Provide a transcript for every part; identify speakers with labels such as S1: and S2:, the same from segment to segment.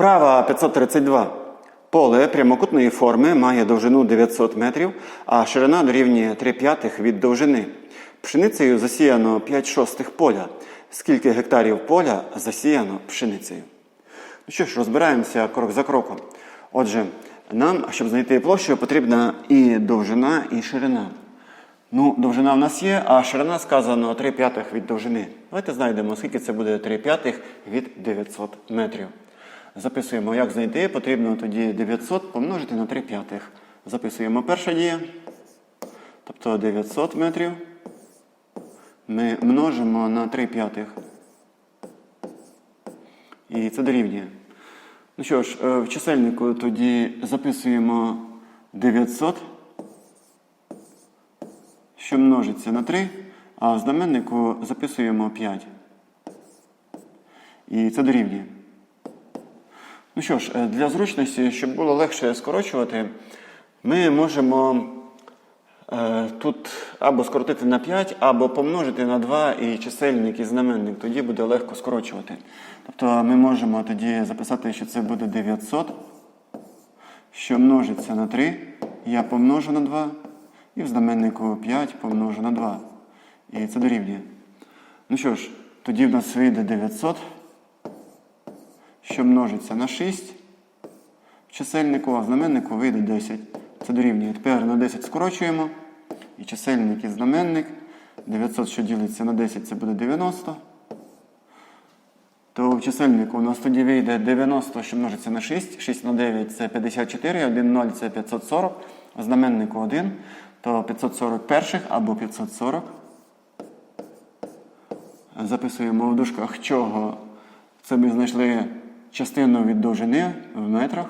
S1: Вправа 532. Поле прямокутної форми має довжину 900 метрів, а ширина дорівнює 3 п'ятих від довжини. Пшеницею засіяно 5 шостих поля. Скільки гектарів поля засіяно пшеницею? Ну що ж, розбираємося крок за кроком. Отже, нам, щоб знайти площу, потрібна і довжина, і ширина. Ну, довжина в нас є, а ширина сказано 3 п'ятих від довжини. Давайте знайдемо, скільки це буде 3 п'ятих від 900 метрів. Записуємо, як знайти. Потрібно тоді 900 помножити на 3 п'ятих. Записуємо перша дія. Тобто 900 метрів. Ми множимо на 3 п'ятих. І це дорівнює. Ну що ж, е, в чисельнику тоді записуємо 900 що множиться на 3, а в знаменнику записуємо 5. І це дорівнює. Ну що ж, е, для зручності, щоб було легше скорочувати, ми можемо е, тут або скоротити на 5, або помножити на 2 і чисельник і знаменник. Тоді буде легко скорочувати. Тобто ми можемо тоді записати, що це буде 900, що множиться на 3. Я помножу на 2. І в знаменнику 5 помножу на 2. І це дорівнює. Ну що ж, тоді в нас вийде 900, що множиться на 6 в чисельнику, а в знаменнику вийде 10. Це дорівнює. Тепер на 10 скорочуємо. І чисельник і знаменник. 900, що ділиться на 10, це буде 90. То в чисельнику у нас тоді вийде 90, що множиться на 6. 6 на 9 це 54, 1 0 це 540, в знаменнику 1 то 541 або 540. Записуємо в дужках чого. Це ми знайшли частину від довжини в метрах.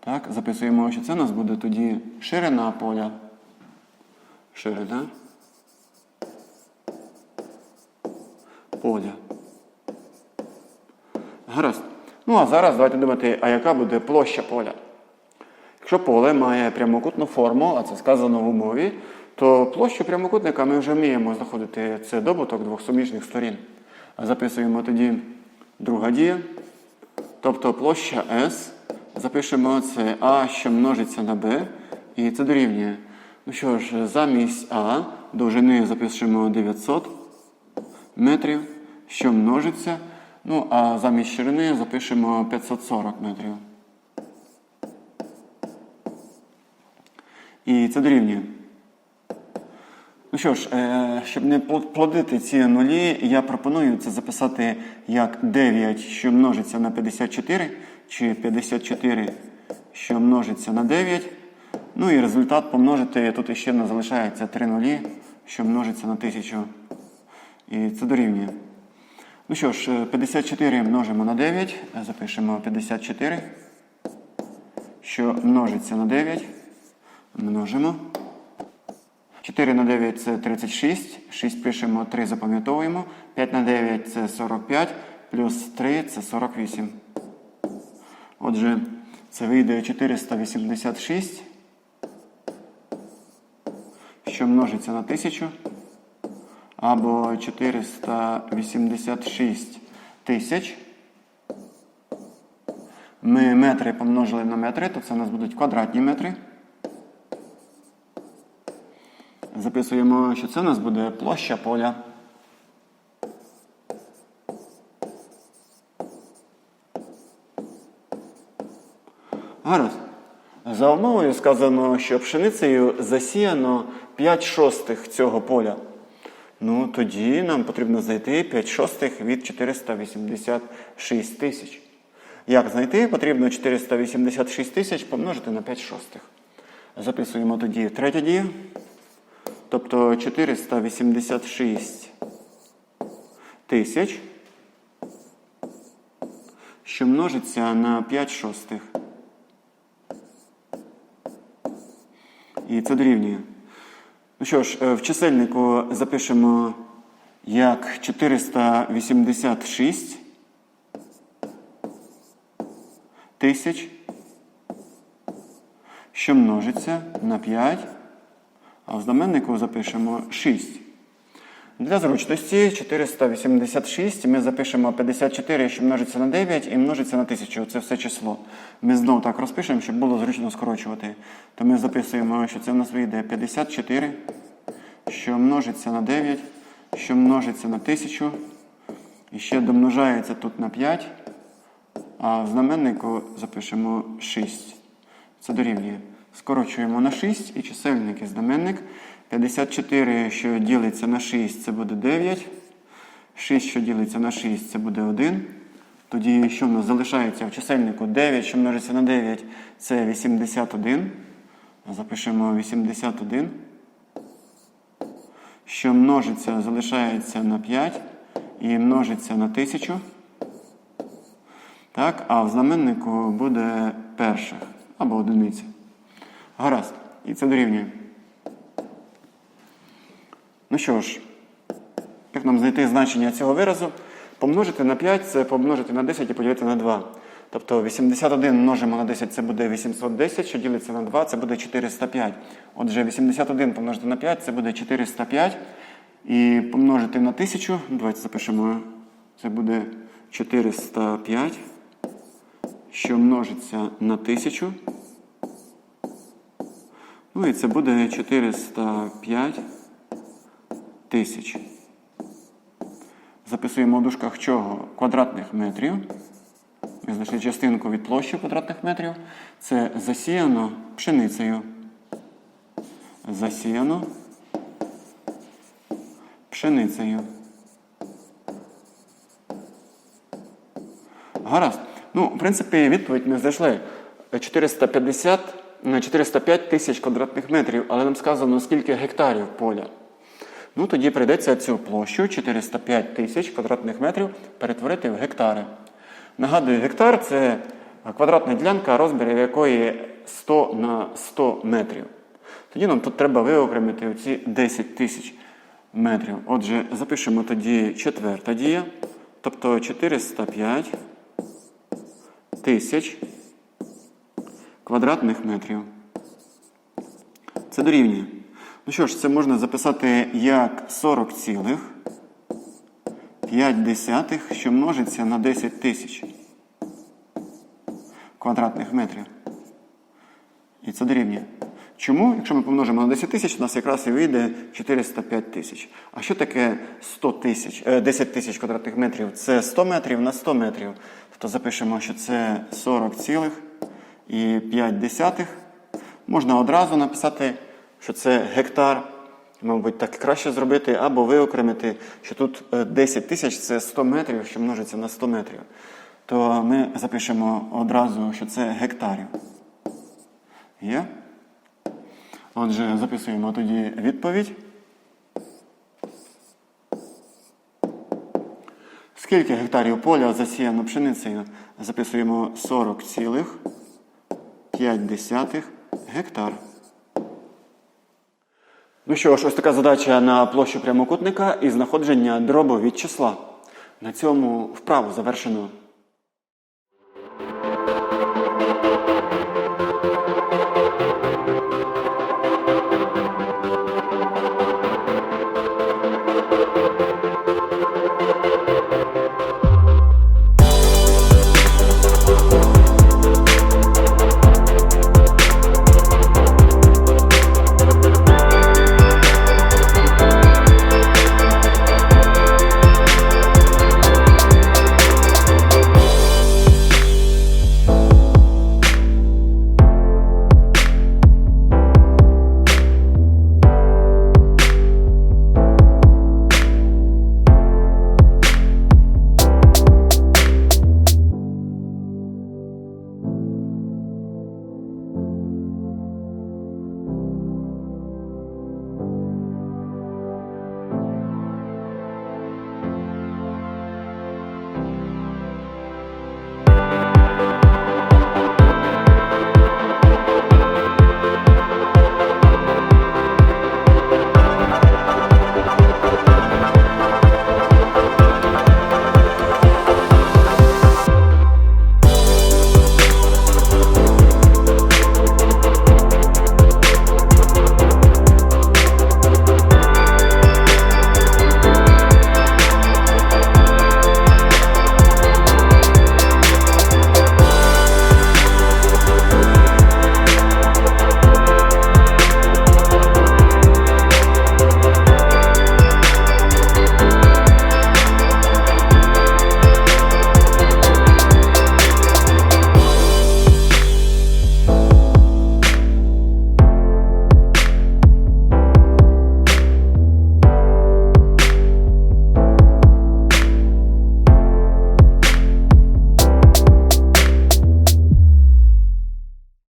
S1: Так, записуємо, що це у нас буде тоді ширина поля. Ширина поля. Гаразд. Ну, а зараз давайте думати, а яка буде площа поля. Якщо поле має прямокутну форму, а це сказано в умові, то площу прямокутника ми вже вміємо знаходити це добуток двох суміжних сторін. Записуємо тоді друга дія. Тобто площа S. Запишемо це А, що множиться на Б, і це дорівнює. Ну що ж, замість А довжини запишемо 900 метрів, що множиться. Ну, а замість ширини запишемо 540 метрів. І це дорівнює. Ну що ж, е, щоб не плодити ці нулі, я пропоную це записати як 9, що множиться на 54, чи 54, що множиться на 9. Ну і результат помножити, тут ще не залишається 3 нулі, що множиться на 1000. І це дорівнює. Ну що ж, 54 множимо на 9, запишемо 54, що множиться на 9. Множимо. 4 на 9 це 36. 6 пишемо, 3 запам'ятовуємо. 5 на 9 це 45, плюс 3 це 48. Отже, це вийде 486, що множиться на 1000. Або 486 тисяч. Ми метри помножили на метри, то це у нас будуть квадратні метри. Записуємо, що це у нас буде площа поля. Гаразд. За умовою сказано, що пшеницею засіяно 5 шостих цього поля. Ну, тоді нам потрібно знайти 5 шостих від 486 тисяч. Як знайти? Потрібно 486 тисяч помножити на 5 шостих. Записуємо тоді третя дія. Тобто 486 тисяч, що множиться на 5 шостих. І це дорівнює. Ну що ж, в чисельнику запишемо як 486 тисяч, що множиться на 5. А в знаменнику запишемо 6. Для зручності 486 ми запишемо 54, що множиться на 9 і множиться на 1000. Це все число. Ми знову так розпишемо, щоб було зручно скорочувати. То ми записуємо, що це в нас вийде 54, що множиться на 9, що множиться на 1000. І ще домножається тут на 5. А в знаменнику запишемо 6. Це дорівнює. Скорочуємо на 6 і чисельник і знаменник. 54, що ділиться на 6, це буде 9. 6, що ділиться на 6, це буде 1. Тоді, що в нас залишається в чисельнику 9, що множиться на 9, це 81. Запишемо 81. Що множиться, залишається на 5 і множиться на 1000. Так, а в знаменнику буде перших або одиниця. Гаразд. І це дорівнює. Ну що ж, як нам знайти значення цього виразу? Помножити на 5 це помножити на 10 і поділити на 2. Тобто 81 множимо на 10 це буде 810, що ділиться на 2, це буде 405. Отже, 81 помножити на 5 це буде 405. І помножити на 1000, давайте запишемо, це буде 405, що множиться на 1000. Ну і це буде 405 тисяч. Записуємо в дужках чого? Квадратних метрів. Ми знайшли частинку від площі квадратних метрів. Це засіяно пшеницею. Засіяно пшеницею. Гаразд. Ну, в принципі, відповідь ми знайшли 450 на 405 тисяч квадратних метрів, але нам сказано, скільки гектарів поля. Ну, тоді прийдеться цю площу 405 тисяч квадратних метрів перетворити в гектари. Нагадую, гектар це квадратна ділянка, розмірів якої 100 на 100 метрів. Тоді нам тут треба виокремити оці 10 тисяч метрів. Отже, запишемо тоді четверта дія, тобто 405 тисяч квадратних метрів. Це дорівнює. Ну що ж, це можна записати як 40 цілих 5 десятих, що множиться на 10 тисяч квадратних метрів. І це дорівнює. Чому? Якщо ми помножимо на 10 тисяч, у нас якраз і вийде 405 тисяч. А що таке 100 тисяч, е, 10 тисяч квадратних метрів? Це 100 метрів на 100 метрів. Тобто запишемо, що це 40 цілих і 5 десятих. Можна одразу написати, що це гектар. Мабуть, так краще зробити, або виокремити, що тут е, 10 тисяч це 100 метрів, що множиться на 100 метрів. То ми запишемо одразу, що це гектарів. Є? Отже, записуємо тоді відповідь. Скільки гектарів поля засіяно пшеницею? Записуємо 40,5 гектар. Ну що ж, ось така задача на площу прямокутника і знаходження дробу від числа. На цьому вправу завершено.